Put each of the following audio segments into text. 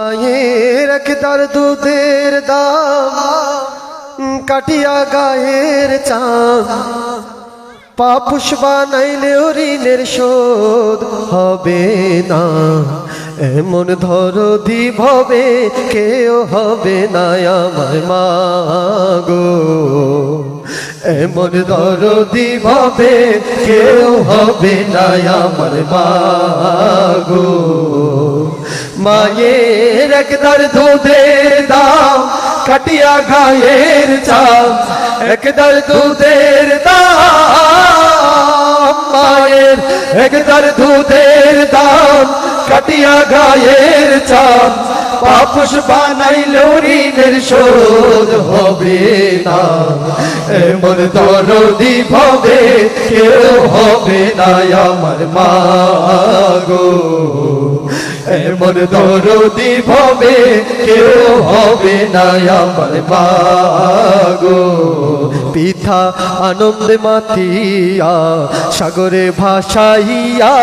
একদার দুধের দাম কাটিয়া গায়ের চাম পাপুষ বানাইলে ঋণের শোধ হবে না এমন ধরো দিভবে কেউ হবে না আমার মাগো এমন ধরো দিভবে কেউ হবে না আমার মাগো মায়ের একদার দুধের দাম কাটিয়া গায়ের চাম। একদার দুধের দাম, মায়ের একদার দুধের দাম কাটিয়া গায়ের চাম। পাপুষ বানাইল ঋণের শোধ হবে না। এমন দরদি ভবে কেউ হবে না আমার মাগো এমন দরদি ভবে, কেউ হবে না আমার মাগো পিথা আনন্দে মাতিয়া, সাগরে ভাসাইয়া,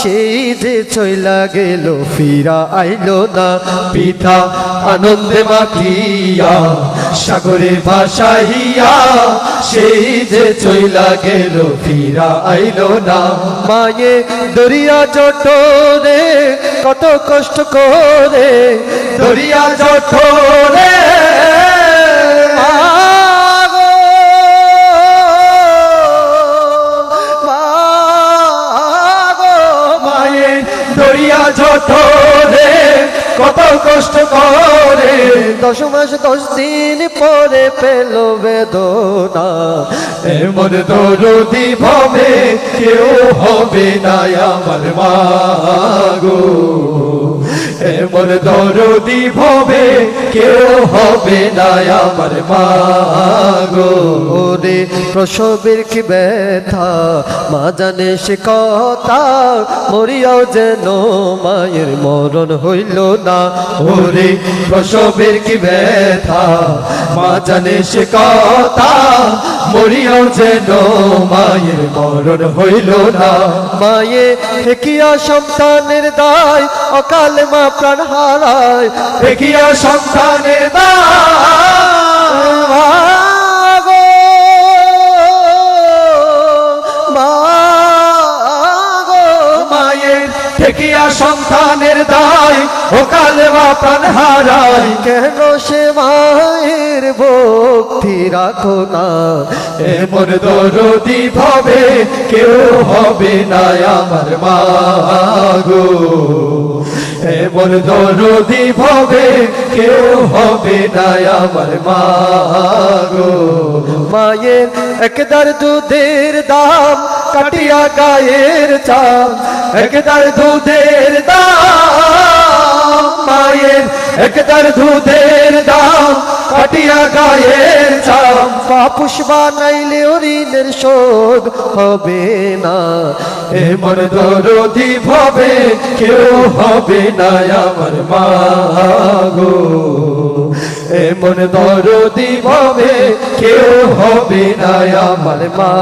সেই যে চইলা গেল, ফিরা আইলো না। পিঠা আনন্দে মাতিয়া সাগরে ভাসাইয়া সেই যে চইলা গেল ফিরা আইলো না। মায়ে দরিয়া জটরে কত কষ্ট করে দরিয়া মাগো, মায়ের দরিয়া জটরে কত কষ্ট দশ মাস, দশ দিন পরে পেল বেদনা। এমন দরদি ভবে, কেউ হবে না আমার মাগো এমন দরদি ভবে কেউ হবে না আমার মাগো রে প্রসবের কি ব্যথা মা জানে সে কথা মরিয়াও যেন মায়ের মরণ হইল না। ওরে প্রসবের কি ব্যথা মা জানে সে কথা মরিয়াও যেন মায়ের মরণ হইল না। মায়ে হেকিয়া সন্তানের দায় অকালে মা প্রাণ হারায় হেকিয়া সন্তানের ঠেকিয়া সন্তানের দায় ওকালে মা প্রাণ হারায়। কেন সে মায়ের ভক্তি রাখো না? এমন দরদি ভাবে কেউ হবে না আমার মাগো এমন দরদি ভাবে, কেউ হবে না আমার মাগো মায়ের একদার দুধের দাম, কাটিয়া গায়ের চাম। একদার দুধের দাম, মায়ের একদার দুধের দাম কাটিয়া গায়ের চাম পাপুষ বানাইলে ঋণের শোধ হবে না। এমন দরদি ভবে কেউ হবে না আমার মাগো এমন দরদি ভবে কেউ হবে না আমার মা